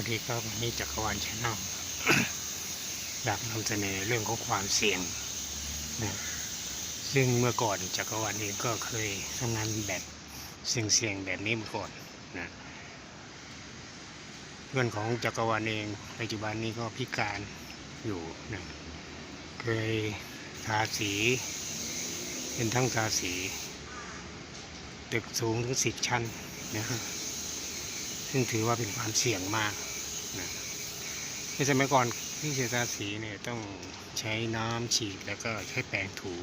วัสดีครับวันนี้จักรวาลชาแนลอยากนำเสนอเรื่องของความเสี่ยงนะซึ่งเมื่อก่อนจักรวาลเองก็เคยทำงานแบบเสี่ยงๆแบบนี้มาก่อนนะเพื่อนของจักรวาลเองปัจจุบันนี้ก็พิการอยู่นะเคยทาสี เป็นทั้งทาสี ตึกสูงถึงสิบชั้นนะฮะ ซึ่งถือว่าเป็นความเสี่ยงมากนะในสมัยก่อนที่เสียทาสีเนี่ยต้องใช้น้ำฉีดแล้วก็ใช้แปรงถู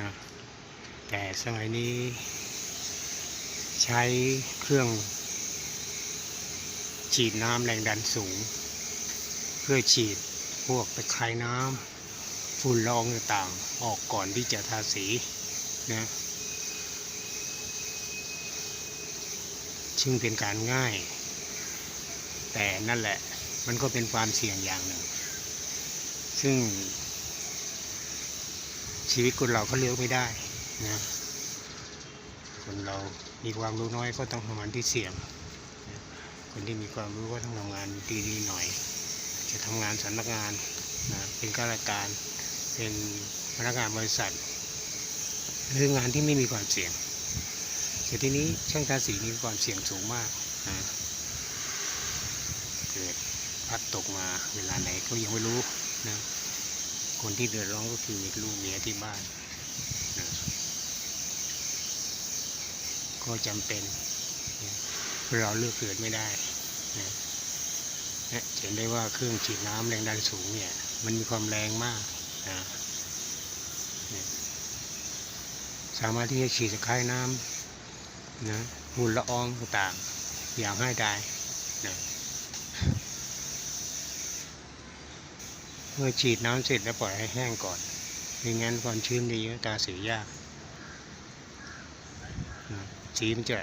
นะแต่สมัยนี้ ใช้เครื่องฉีดน้ำแรงดันสูง เพื่อฉีดพวกตะไคร่น้ำฝุ่นละอองต่างๆออกก่อนที่จะทาสีนะ ซึ่งเป็นการง่าย แต่นั่นแหละมันก็เป็นความเสี่ยงอย่างหนึ่ง ซึ่ง ชีวิตคนเราก็เลือกไม่ได้นะคนเรามีความรู้น้อยก็ต้องทำงานที่เสี่ยง คนที่มีความรู้ก็ต้องทำงานดีๆหน่อย จะทำงานสำนักงานนะเป็นข้าราชการเป็นพนักงานบริษัทหรืองานที่ไม่มีความเสี่ยง แต่ทีนี้ช่างทาสีมีความเสี่ยงสูงมากนะเกิดพลัดตกมาเวลาไหนก็ยังไม่รู้นะคนที่เดือดร้อนก็คือมีลูกเมียที่บ้านนะก็จำเป็นนะเราเลือกเกิดไม่ได้นะนะเห็นได้ว่าเครื่องฉีดน้ำแรงดันสูงเนี่ยมันมีความแรงมากนะเนี่ยสามารถที่จะฉีดสกายน้ำ นะฝุ่นละอองต่างๆอย่างง่ายดายนะเมื่อฉีดน้ำเสร็จแล้วปล่อยให้แห้งก่อนไม่งั้นความชื้นจะเยอะตาสียากสีมันจะ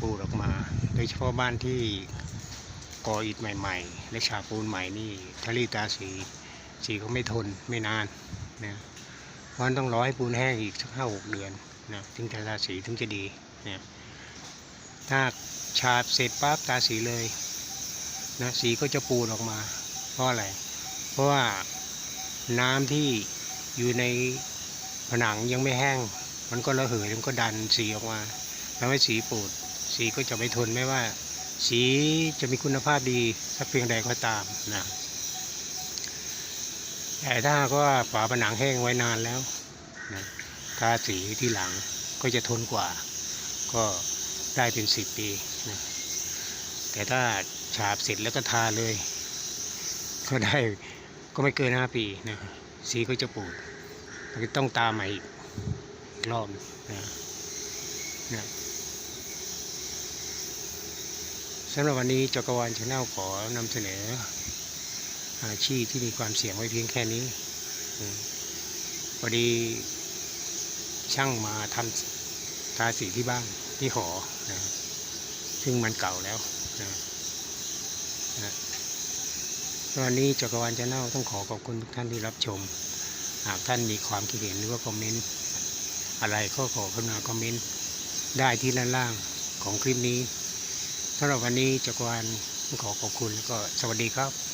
ปูดออกมา โดยเฉพาะบ้านที่ก่ออิฐใหม่ ๆ และฉาบปูนใหม่นี่ถ้ารีตาสีสีก็ไม่ทนไม่นานนะเพราะนั้นต้องรอให้ปูนแห้งอีกสักห้าหกเดือนนะถึงจะทาสีถึงจะดี เนี่ยถ้าฉาบเสร็จปั๊บตาสีเลยนะสีก็จะปูดออกมา เพราะอะไร เพราะว่าน้ำที่อยู่ในผนังยังไม่แห้ง มันก็ระเหยมันก็ดันสีออกมาทำให้สีปูด สีก็จะไม่ทนไม่ว่า สีจะมีคุณภาพดีสักเพียงใดก็ตามนะแต่ถ้าก็ว่าฝาผนังแห้งไว้นานแล้วนะทาสีที่หลังก็จะทนกว่า ก็ได้เป็นสิบปีนะแต่ถ้าฉาบเสร็จแล้วก็ทาเลย ก็ได้ก็ไม่เกินห้าปีนะสีก็จะปูดมันก็ต้องตามมาอีกรอบนะนะสำหรับวันนี้จักรวาลชาแนลขอนำเสนอ อาชีพที่มีความเสี่ยงไว้เพียงแค่นี้พอดีช่างมาทำทาสีที่บ้าน ที่หอนะซึ่งมันเก่าแล้วนะนะวันนี้จักรวาลชาแนลต้องขอขอบคุณทุกท่านที่รับชม หากท่านมีความคิดเห็นหรือว่าคอมเมนต์อะไรก็ขอกรุณาคอมเมนต์ได้ที่ด้านล่างของคลิปนี้สำหรับวันนี้จักรวาลขอขอบคุณแล้วก็สวัสดีครับ